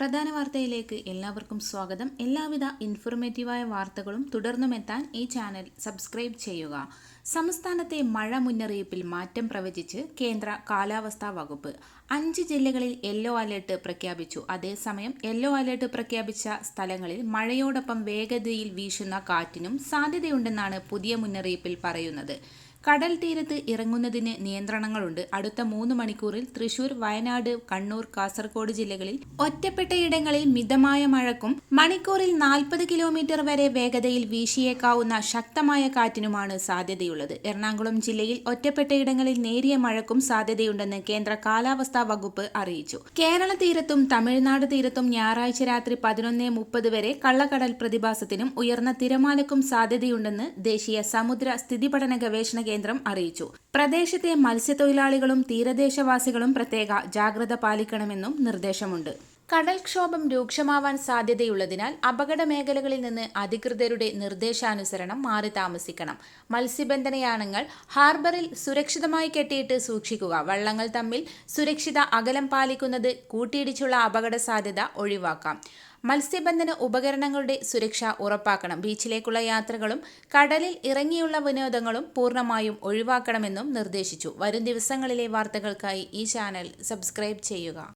പ്രധാന വാർത്തയിലേക്ക് എല്ലാവർക്കും സ്വാഗതം. എല്ലാവിധ ഇൻഫോർമേറ്റീവായ വാർത്തകളും തുടർന്നുമെത്താൻ ഈ ചാനൽ സബ്സ്ക്രൈബ് ചെയ്യുക. സംസ്ഥാനത്തെ മഴ മുന്നറിയിപ്പിൽ മാറ്റം പ്രവചിച്ച് കേന്ദ്ര കാലാവസ്ഥാ വകുപ്പ്. അഞ്ച് ജില്ലകളിൽ യെല്ലോ അലേർട്ട് പ്രഖ്യാപിച്ചു. അതേസമയം യെല്ലോ അലേർട്ട് പ്രഖ്യാപിച്ച സ്ഥലങ്ങളിൽ മഴയോടൊപ്പം വേഗതയിൽ വീശുന്ന കാറ്റിനും സാധ്യതയുണ്ടെന്നാണ് പുതിയ മുന്നറിയിപ്പിൽ പറയുന്നത്. കടൽ തീരത്ത് ഇറങ്ങുന്നതിന് നിയന്ത്രണങ്ങളുണ്ട്. അടുത്ത മൂന്ന് മണിക്കൂറിൽ തൃശൂർ വയനാട് കണ്ണൂർ കാസർഗോഡ് ജില്ലകളിൽ ഒറ്റപ്പെട്ടയിടങ്ങളിൽ മിതമായ മഴക്കും മണിക്കൂറിൽ നാൽപ്പത് കിലോമീറ്റർ വരെ വേഗതയിൽ വീശിയേക്കാവുന്ന ശക്തമായ കാറ്റിനുമാണ് സാധ്യതയുള്ളത്. എറണാകുളം ജില്ലയിൽ ഒറ്റപ്പെട്ടയിടങ്ങളിൽ നേരിയ മഴക്കും സാധ്യതയുണ്ടെന്ന് കേന്ദ്ര കാലാവസ്ഥാ വകുപ്പ് അറിയിച്ചു. കേരള തീരത്തും തമിഴ്നാട് തീരത്തും ഞായറാഴ്ച രാത്രി പതിനൊന്ന് മുപ്പത് വരെ കള്ളക്കടൽ പ്രതിഭാസത്തിനും ഉയർന്ന തിരമാലക്കും സാധ്യതയുണ്ടെന്ന് ദേശീയ സമുദ്ര സ്ഥിതിപഠന ഗവേഷണ കേന്ദ്രം അറിയിച്ചു. പ്രദേശത്തെ മത്സ്യത്തൊഴിലാളികളും തീരദേശവാസികളും പ്രത്യേക ജാഗ്രത പാലിക്കണമെന്നും നിർദ്ദേശമുണ്ട്. കടൽക്ഷോഭം രൂക്ഷമാവാൻ സാധ്യതയുള്ളതിനാൽ അപകട മേഖലകളിൽ നിന്ന് അധികൃതരുടെ നിർദ്ദേശാനുസരണം മാറി താമസിക്കണം. മത്സ്യബന്ധനയാനങ്ങൾ ഹാർബറിൽ സുരക്ഷിതമായി കെട്ടിയിട്ട് സൂക്ഷിക്കുക. വള്ളങ്ങൾ തമ്മിൽ സുരക്ഷിത അകലം പാലിക്കുന്നത് കൂട്ടിയിടിച്ചുള്ള അപകട സാധ്യത ഒഴിവാക്കാം. മത്സ്യബന്ധന ഉപകരണങ്ങളുടെ സുരക്ഷ ഉറപ്പാക്കണം. ബീച്ചിലേക്കുള്ള യാത്രകളും കടലിൽ ഇറങ്ങിയുള്ള വിനോദങ്ങളും പൂർണമായും ഒഴിവാക്കണമെന്നും നിർദ്ദേശിച്ചു. വരും ദിവസങ്ങളിലെ വാർത്തകൾക്കായി ഈ ചാനൽ സബ്സ്ക്രൈബ് ചെയ്യുക.